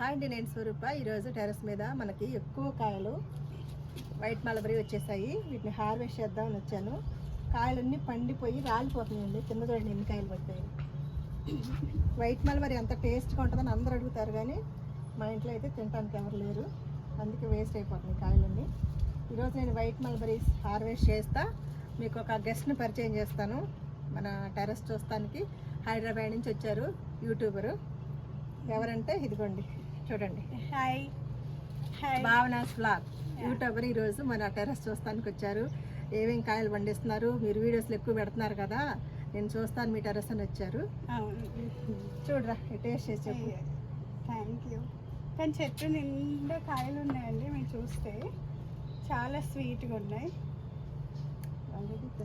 Hi అండి నేను స్వరూప. ఈరోజు టెర్రస్ మీద మనకి ఎక్కువ కాయలు వైట్ మలబరీ వచ్చేసాయి. వీటిని హార్వెస్ట్ చేద్దామని వచ్చాను. కాయలన్నీ పండిపోయి రాలిపోతున్నాయండి. కింద చూడండి ఎన్ని కాయలు పడతాయి వైట్ మలబరీ ఎంత టేస్ట్గా ఉంటుందని అందరూ అడుగుతారు కానీ మా ఇంట్లో అయితే తినడానికి ఎవరు లేరు. అందుకే వేస్ట్ అయిపోతున్నాయి కాయలన్నీ. ఈరోజు నేను వైట్ మల్బరీస్ హార్వెస్ట్ చేస్తా. మీకు ఒక గెస్ట్ని పరిచయం చేస్తాను. మన టెర్రస్ చూస్తానికి హైదరాబాద్ నుంచి వచ్చారు యూట్యూబరు. ఎవరంటే ఇదిగోండి. చూడండి. Hi hi Bhavana's blog YouTuber ఈరోజు మన టెర్రస్ చూస్తానికి వచ్చారు. ఏమేం కాయలు పండిస్తున్నారు? మీరు వీడియోస్లు ఎక్కువ పెడుతున్నారు కదా నేను చూస్తాను మీ టెర్రస్ అని వచ్చారు. చూడరా టేస్ట్ చేసి చెప్పు. థ్యాంక్ యూ కానీ చెట్టు నిండా కాయలు ఉన్నాయండి మీరు చూస్తే. చాలా స్వీట్గా ఉన్నాయి.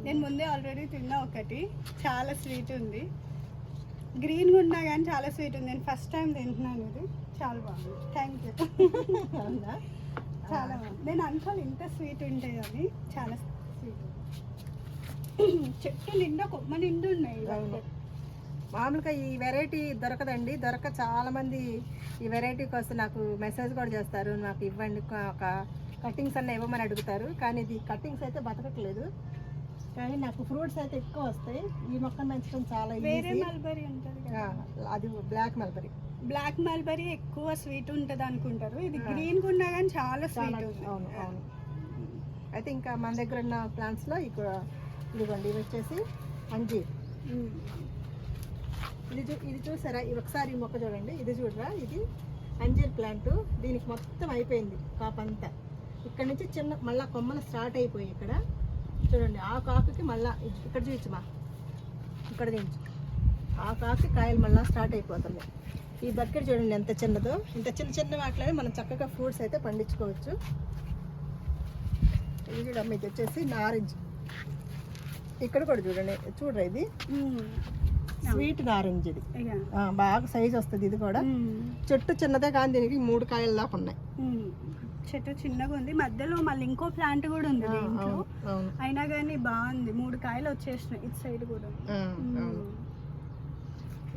నేను ముందే ఆల్రెడీ తిన్నా ఒకటి. చాలా స్వీట్ ఉంది. గ్రీన్గా ఉన్నా కానీ చాలా స్వీట్ ఉంది. నేను ఫస్ట్ టైం తింటున్నాను ఇది. చాలా బాగుంది. థ్యాంక్ యూ అవునా? చాలా బాగుంది. నేను అనుకోను ఇంత స్వీట్ ఉంటాయి అని. చాలా స్వీట్ చెట్టు నిండా కొమ్మ నిండు ఉన్నాయి అవును. మామూలుగా ఈ వెరైటీ దొరకదండి. దొరక చాలా మంది ఈ వెరైటీ కోసం నాకు మెసేజ్ కూడా చేస్తారు. నాకు ఇవ్వండి. ఒక- కటింగ్స్ అన్న ఇవ్వమని అడుగుతారు. కానీ ఇది కటింగ్స్ అయితే బతకట్లేదు. కానీ నాకు ఫ్రూట్స్ అయితే ఎక్కువ వస్తాయి. ఈ మొక్కను పెంచడం చాలా అది బ్లాక్ మల్బరీ బ్లాక్ మల్బరీ ఎక్కువ స్వీట్ ఉంటుంది అనుకుంటారు. ఇది. గ్రీన్ ఉన్నా కానీ చాలా స్వీట్ అవును అవును. అయితే ఇంకా మన దగ్గర ఉన్న ప్లాంట్స్లో ఇక ఇదిగోండి ఇవి వచ్చేసి అంజీర్. ఇది చూ ఇది చూసారా? ఇది ఒకసారి మొక్క చూడండి. ఇది చూడరా? ఇది అంజీర్ ప్లాంట్ దీనికి మొత్తం అయిపోయింది కాపంతా ఇక్కడ నుంచి చిన్న మళ్ళా కొమ్మలు స్టార్ట్ అయిపోయి ఇక్కడ. చూడండి ఆ కాకుకి మళ్ళా ఇక్కడ చూపించమా ఇక్కడ చూపించు. ఆ కాకి కాయలు మళ్ళా స్టార్ట్ అయిపోతున్నాయి. ఈ బకెట్ చూడండి ఎంత చిన్నదో. ఇంత చిన్న చిన్న వాటిలోనే మనం చక్కగా ఫ్రూట్స్ అయితే పండించుకోవచ్చు. ఇది చూడమ్మ ఇది వచ్చేసి నారింజ్ ఇక్కడ కూడా చూడండి చూడరా ఇది. స్వీట్ నారింజ్ ఇది. బాగా సైజ్ వస్తుంది ఇది కూడా. చెట్టు చిన్నదే కానీ దీనికి మూడు కాయల దాకా ఉన్నాయి. చెట్టు చిన్నగా ఉంది. మధ్యలో మళ్ళీ ఇంకో ప్లాంట్ కూడా ఉంది దీంట్లో అయినా కానీ బాగుంది. మూడు కాయలు వచ్చేసినాయి. ఇటు సైడ్ కూడా.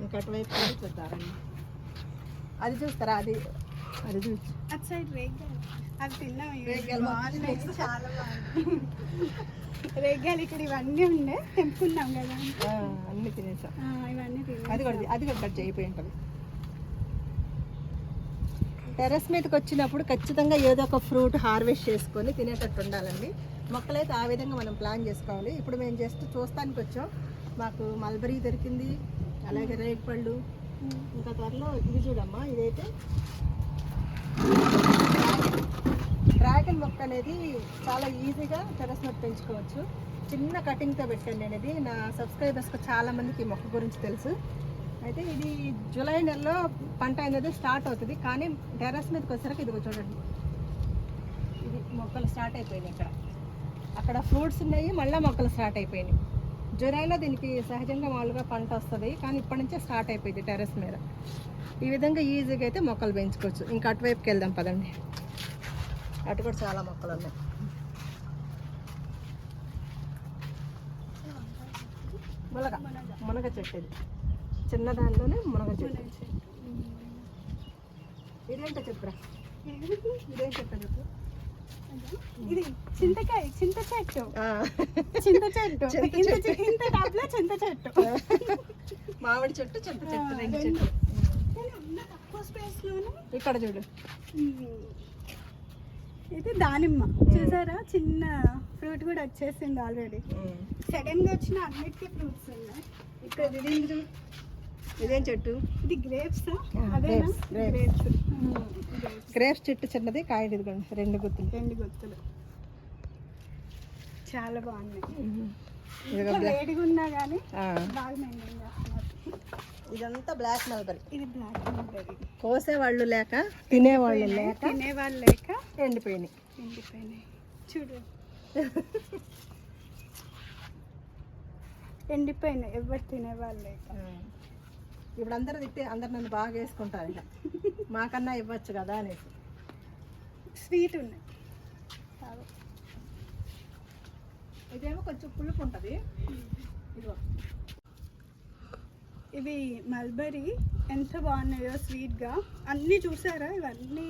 ఇంకా అటువైపు చూద్దారండి అది చూస్తారా? అది అది చూసి అటు సైడ్ రేగ్గాయలు. అవి తిన్నాం చాలా బాగుంది. ఇక్కడ ఇవన్నీ ఉండే తెంపుకున్నాం కదా. అన్ని తినేసాం. ఇవన్నీ అది కూడా అది కూడా కట్ చేయిపోయి ఉంటుంది. టెర్రస్ మీదకి వచ్చినప్పుడు ఖచ్చితంగా ఏదో ఒక ఫ్రూట్ హార్వెస్ట్ చేసుకొని తినేటట్టు ఉండాలండి. మొక్కలైతే ఆ విధంగా మనం ప్లాన్ చేసుకోవాలి. ఇప్పుడు మేము జస్ట్ చూస్తానికి వచ్చాం. మాకు మల్బరీ దొరికింది అలాగే రేగి పళ్ళు ఇంకా త్వరలో ఇది చూడమ్మా ఇదైతే డ్రాగన్ మొక్క అనేది చాలా ఈజీగా టెరస్ మీద పెంచుకోవచ్చు. చిన్న కటింగ్తో పెట్టాను నేను ఇది నా సబ్స్క్రైబర్స్కి చాలామందికి ఈ మొక్క గురించి తెలుసు. అయితే ఇది జూలై నెలలో పంట అనేది స్టార్ట్ అవుతుంది. కానీ టెర్రస్ మీదకి వచ్చేసరికి ఇది చూడండి. ఇది మొక్కలు స్టార్ట్ అయిపోయినాయి ఇక్కడ. అక్కడ ఫ్రూట్స్ ఉన్నాయి మళ్ళీ మొక్కలు స్టార్ట్ అయిపోయినాయి. జూలైలో దీనికి సహజంగా మామూలుగా పంట వస్తుంది కానీ ఇప్పటి నుంచే స్టార్ట్ అయిపోయింది టెర్రస్ మీద. ఈ విధంగా ఈజీగా అయితే మొక్కలు పెంచుకోవచ్చు. ఇంకా అటువైపుకి వెళ్దాం పదండి. అటు కూడా చాలా మొక్కలు ఉన్నాయి. మునగ మునగ చెట్టు ఇది. చిన్న దానిలోనే మునగ చెట్టు. ఇదేంటో చెప్పురా? ఇదేం చెట్టు చెప్పు ఇది చింతకాయ చింత చెట్టు. చింత చెట్టు. ఇంత చెట్టు. ఇంత టాప్లో చింత చెట్టు. మామిడి చెట్టు చింత చెట్టు రెండు ఉన్న తక్కువ స్పేస్లోనే ఇక్కడ చూడు. ఇది దానిమ్మ. చూసారా? చిన్న ఫ్రూట్ కూడా వచ్చేసింది ఆల్రెడీ సడన్గా వచ్చిన అన్నిటికీ ఫ్రూట్స్ ఉన్నాయి. ఇక్కడ చూడు ఇదేం చెట్టు? ఇది గ్రేప్స్. Grapes grapes. చెట్టు చిన్నది కాయ ఇదిగోండి రెండు గుత్తులు. రెండు గుర్తులు చాలా బాగున్నాయి. ఉన్నా కానీ బాగా మెయింటైన్ చేస్తున్నారు. ఇదంతా బ్లాక్ మల్బరీ. ఇది బ్లాక్ మల్బెర్రీ కోసేవాళ్ళు లేక తినేవాళ్ళు లేక తినేవాళ్ళు లేక ఎండిపోయినాయి. ఎండిపోయినాయి. చూడు. ఎండిపోయినాయి. ఎవరు తినేవాళ్ళు లేక. ఇప్పుడు అందరు తిట్టి అందరు నన్ను బాగా వేసుకుంటారు ఇక మాకన్నా ఇవ్వచ్చు కదా అనేసి. స్వీట్ ఉన్నాయి. ఇదేమో కొంచెం పులుపు ఉంటుంది. ఇదిగో. ఇవి మల్బరీ ఎంత బాగున్నాయో స్వీట్గా. అన్నీ చూసారా? ఇవన్నీ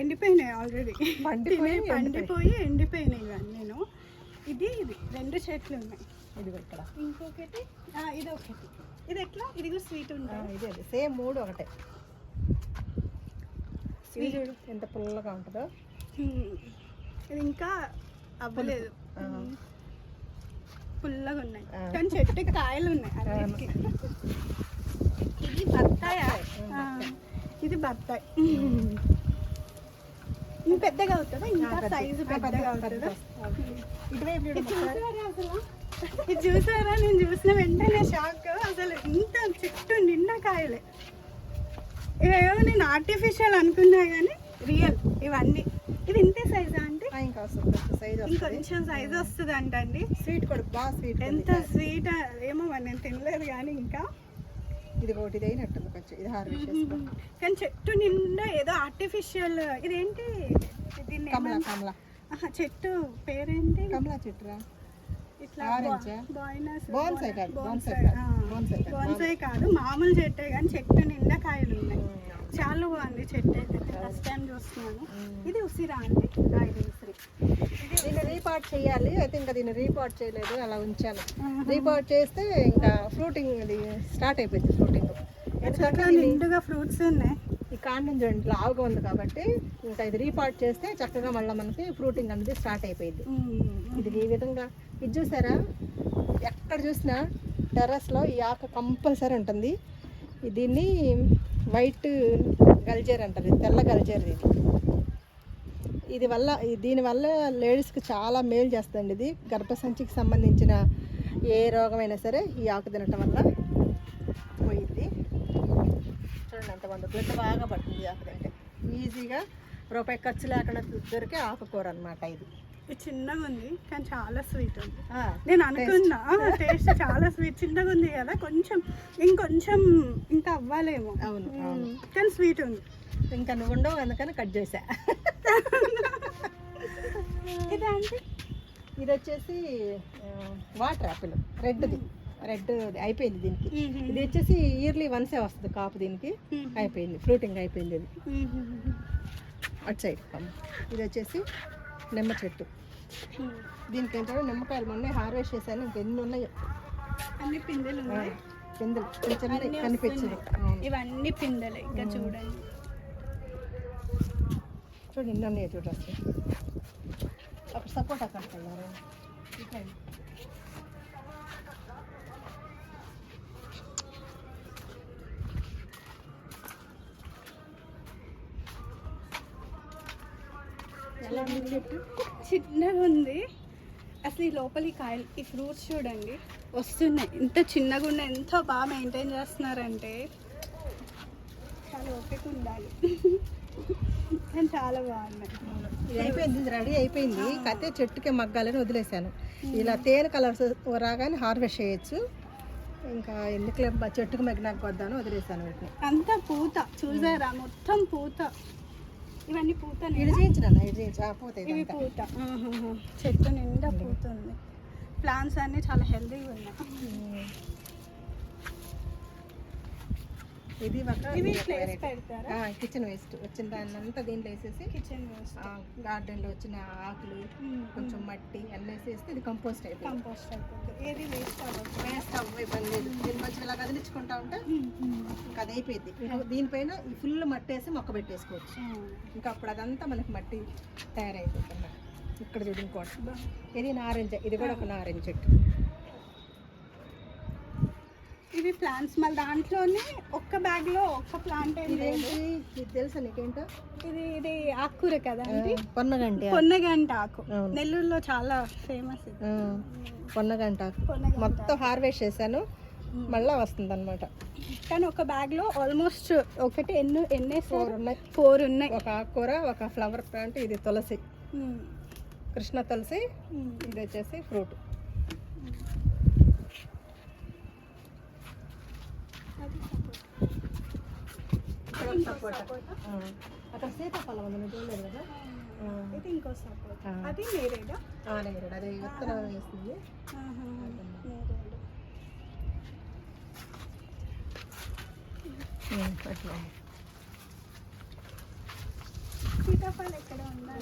ఎండిపోయినాయి ఆల్రెడీ. పండిపోయి పండిపోయి ఎండిపోయినాయి ఇవన్నీను ఇది ఇది. రెండు చెట్లు ఉన్నాయి. ఇది ఇక్కడ. ఇంకొకటి? ఇది ఒకటి ఇది ఎట్లా? ఇది కూడా స్వీట్ ఉంటుంది ఇదే అదే సేమ్ మూడు ఒకటే. చూడు ఎంత పుల్లగా ఉంటుందో. ఇది ఇంకా అవ్వలేదు. పుల్లగా ఉన్నాయి. కానీ చెట్టుకి కాయలు ఉన్నాయి. ఇది బత్తాయ? ఇది బత్తాయి. పెద్దగా అవుతుందా? ఇంకా సైజు పెద్దగా పెద్ద- అవుతుందా? ఇది. చూసారా నేను చూసిన వెంటనే షాక్ అసలు ఇంత చెట్టు నిండా కాయలే. ఇవేవో నేను ఆర్టిఫిషియల్ అనుకున్నా కానీ రియల్ ఇవన్నీ. ఇది ఇంతే సైజా అంటే? ఇంకా వస్తుంది. సైజ్ వస్తుంది. ఇంకొంచెం సైజ్ వస్తుంది అంటండి స్వీట్ కూడా బాగా స్వీట్ ఎంత స్వీట్ ఏమో నేను తినలేదు కానీ ఇంకా. ఇది ఒకటి అయినట్టుంది కొంచెం ఇది హార్వెస్ట్ కానీ చెట్టు నిండా ఏదో ఆర్టిఫిషియల్ ఇదేంటి? దీన్ని కమలా చెట్టు పేరేంటి? కమలా చెట్టురా? బోన్సాయి కాదు, మామూలు చెట్టే కానీ చెట్టు నిండా కాయలు ఉన్నాయి. చాలా బాగుంది చెట్టు అయితే ఫస్ట్ టైం చూస్తున్నాను. ఇది ఉసిరా అండి ఉసిరి. దీన్ని రీపాట్ చేయాలి. అయితే ఇంకా దీన్ని రీపాట్ చేయలేదు అలా ఉంచాను. రీపాట్ చేస్తే ఇంకా ఫ్రూటింగ్ ఇది స్టార్ట్ అయిపోయింది ఫ్రూటింగ్. ఎందుకంటే నిండుగా ఫ్రూట్స్ ఉన్నాయి. ఈ కాండం చూడండి లావుగా ఉంది కాబట్టి ఇంకా ఇది రీపాట్ చేస్తే చక్కగా మళ్ళీ మనకి ఫ్రూటింగ్ అనేది స్టార్ట్ అయిపోయింది. ఇది ఈ విధంగా. ఇది చూసారా? ఎక్కడ చూసినా టెర్రస్లో ఈ ఆకు కంపల్సరీ ఉంటుంది. దీన్ని వైట్ గల్జేర్ అంటారు తెల్ల గల్జేర్ ఇది. ఇది వల్ల దీనివల్ల లేడీస్కి చాలా మేలు చేస్తుంది ఇది. గర్భసంచికి సంబంధించిన ఏ రోగమైనా సరే ఈ ఆకు తినటం వల్ల పోయిద్ది. చూడండి ఎంత బాగుంది బ్లడ్ బాగా పడుతుంది ఆకు తింటే. ఈజీగా రూపాయి ఖర్చు లేకుండా దొరికే ఆకుకూర అనమాట ఇది. ఇది చిన్నగా ఉంది కానీ చాలా స్వీట్ ఉంది. నేను అనుకున్నా టేస్ట్ చాలా స్వీట్ చిన్నగా ఉంది కదా కొంచెం ఇంకొంచెం ఇంకా అవ్వాలేమో. అవును. కానీ స్వీట్ ఉంది. ఇంకా నువ్వు ఉండవు అందుకని కట్ చేసా ఇది అంటే ఇది వచ్చేసి వాటర్ యాపిల్ రెడ్ది రెడ్ అయిపోయింది దీనికి. ఇది వచ్చేసి ఇయర్లీ వన్సే వస్తుంది కాపు దీనికి. అయిపోయింది. ఫ్రూటింగ్ అయిపోయింది ఇది. అటు సైడ్ ఇది వచ్చేసి నిమ్మ చెట్టు. దీనికి ఏంటంటే నిమ్మకాయలు మొన్న హార్వెస్ట్ చేశాను. ఇంకా ఎన్ని ఉన్నాయో. అన్ని పిందెలు ఉన్నాయి? పిందెలు. అన్నీ కనిపించదు. ఇవన్నీ పిందెలే. ఇంకా చూడండి. చూడు ఎన్ని ఉన్నాయి చూడు అసలు. అక్కడ సపోర్ట్ అక్కడ ఎలా చెట్టు? చిన్నగా ఉంది. అసలు ఈ లోపలి కాయలు ఈ ఫ్రూట్స్ చూడండి. వస్తున్నాయి. ఇంత చిన్నగా ఉన్న ఎంత బాగా మెయింటైన్ చేస్తున్నారంటే. చాలా ఓపిక ఉండాలి. కానీ చాలా బాగున్నాయి ఇది అయిపోయింది ఇది రెడీ అయిపోయింది. కతే చెట్టుకే మగ్గాలని వదిలేశాను. ఇలా తేనె కలర్స్ రాగానే హార్వెస్ట్ చేయొచ్చు. ఇంకా ఎందుకులే చెట్టుకు మగ్గినాక వద్దాను వదిలేశాను వీటిని. అంతా పూత. చూసారా? మొత్తం పూత. ఇవన్నీ పూత ఇటు చేయించిన ఇటు చేయించు. ఇవి. పూత. ఆహాహా. చెట్టు నిండా పూత ఉంది. ప్లాంట్స్ అన్ని చాలా హెల్తీగా ఉన్నాయి. ఇది ఒక కిచెన్ వేస్ట్ వచ్చిన దాన్ని అంతా దీంట్లో వేసేసి కిచెన్ వేస్ట్ ఆ, గార్డెన్లో వచ్చిన ఆకులు కొంచెం మట్టి అన్నీ వేసేస్తే ఇది కంపోస్ట్ అయిపోయింది. కంపోస్ట్ అయిపోతుంది. ఏది వేస్ట్ అవ్వదు. వేస్ట్ అవ్వ ఇబ్బంది లేదు. దీన్ని మంచిగా ఇలా కదిలించుకుంటా ఉంటే ఇంకా అది అయిపోయింది. దీనిపైన ఈ ఫుల్ మట్టి వేసి మొక్క పెట్టేసుకోవచ్చు. ఇంకా అప్పుడు అదంతా మనకి మట్టి తయారైపోతుంది. ఇక్కడ చూడు ఇంకోటి. ఇది నారింజ. ఇది కూడా ఒక నారింజ చెట్టు. ఇవి ప్లాంట్స్ మళ్ళీ దాంట్లోనే ఒక్క బ్యాగ్లో ఒక్క ప్లాంట్ ఇది తెలుసా నీకేంటో? ఇది ఇది ఆకుకూర కదా అండి పొన్నగంటి. పొన్నగంట ఆకు. నెల్లూరులో చాలా ఫేమస్ పొన్నగంట ఆకు. మొత్తం హార్వెస్ట్ చేశాను. మళ్ళా వస్తుంది అనమాట కానీ ఒక బ్యాగ్లో ఆల్మోస్ట్ ఒకటి ఎన్ని ఎన్ని ఫోర్ ఉన్నాయి. ఫోర్ ఉన్నాయి. ఒక ఆకుకూర ఒక ఫ్లవర్ ప్లాంట్ ఇది తులసి. కృష్ణ తులసి. ఇది వచ్చేసి ఫ్రూట్ అది support. ఇక్కడ ఒక సపోటా. ఆ, అక్కడ సీతాఫలం ఉంది నువ్వు చూడలేదు కదా. ఇది ఇంకో సపోర్ట్ ఆ. అది నేరేడా? అది విత్తనం నేరేడు. పట్టుకోండి సీతాఫలం ఎక్కడ ఉందా.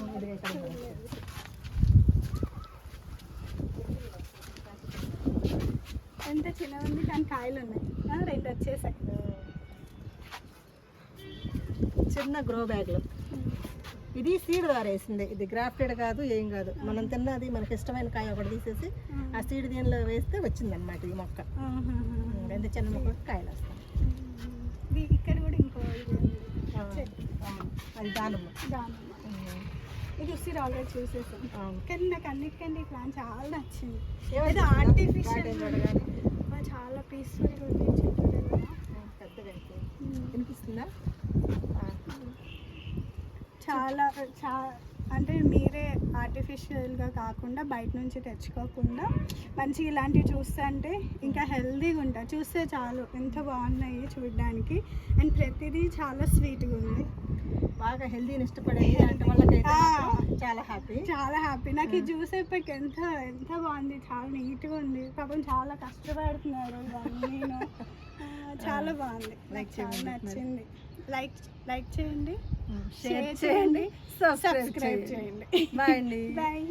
ఎంత చిన్న ఉంది కానీ కాయలు ఉన్నాయి. రెండు వచ్చేసాయి. చిన్న గ్రో బ్యాగ్లో ఇది సీడ్ ద్వారా వేసింది. ఇది గ్రాఫ్టెడ్ కాదు ఏం కాదు. మనం తిన్నది మనకి ఇష్టమైన కాయ ఒకటి తీసేసి ఆ సీడ్ దీనిలో వేస్తే వచ్చిందన్నమాట ఈ మొక్క. ఎంత చిన్న మొక్క కాయలు వస్తాయి. ఇది ఇక్కడ కూడా ఇంకో. అది దానిమ్మ. దానిమ్మ. ఇది ఉసిరి ఆల్రెడీ చూసేసాం. కానీ నాకు అన్నిటికంటే ఈ ప్లాన్ చాలా నచ్చింది. చూస్తుందా? ఆర్టిఫిషియల్. చాలా పీస్ఫుల్గా ఉంది చెట్టు పెద్దగా. వినిపిస్తుందా? చాలా చా అంటే మీరే ఆర్టిఫిషియల్గా కాకుండా బయట నుంచి తెచ్చుకోకుండా మంచిగా ఇలాంటివి చూస్తే అంటే ఇంకా హెల్తీగా ఉంటాయి చూస్తే చాలు ఎంత బాగున్నాయి చూడడానికి. అండ్ ప్రతిదీ చాలా స్వీట్గా ఉంది. బాగా హెల్దీని ఇష్టపడే ఇలాంటి వాళ్ళకైతే ఆ. మాత్రం చాలా హ్యాపీ? చాలా హ్యాపీ. నాకు ఇది చూసేప్పటికి ఎంత ఎంత బాగుంది. చాలా నీట్గా ఉంది. పాపం చాలా కష్టపడుతున్నారు నేను చాలా బాగుంది. నాకు చాలా. నచ్చింది. లైక్ లైక్ చేయండి. షేర్ చేయండి. సబ్స్క్రైబ్ చేయండి. బాయ్ అండి. బాయ్.